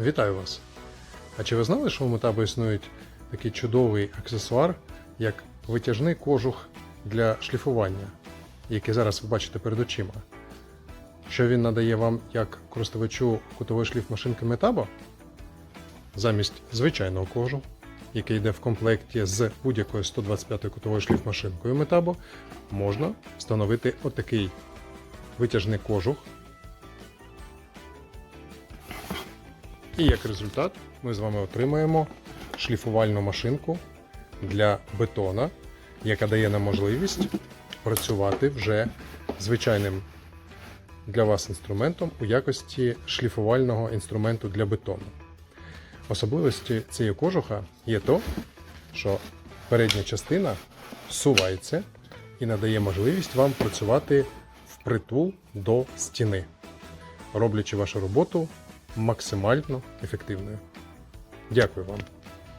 Вітаю вас! А чи ви знали, що у Метабо існує такий чудовий аксесуар, як витяжний кожух для шліфування, який зараз ви бачите перед очима? Що він надає вам як користувачу кутової шліфмашинки Metabo? Замість звичайного кожу, який йде в комплекті з будь-якою 125 кутовою шліфмашинкою Metabo, можна встановити отакий витяжний кожух. І як результат ми з вами отримаємо шліфувальну машинку для бетона, яка дає нам можливість працювати вже звичайним для вас інструментом у якості шліфувального інструменту для бетону. Особливості цієї кожуха є то, що передня частина сувається і надає можливість вам працювати впритул до стіни, роблячи вашу роботу максимально ефективною. Дякую вам.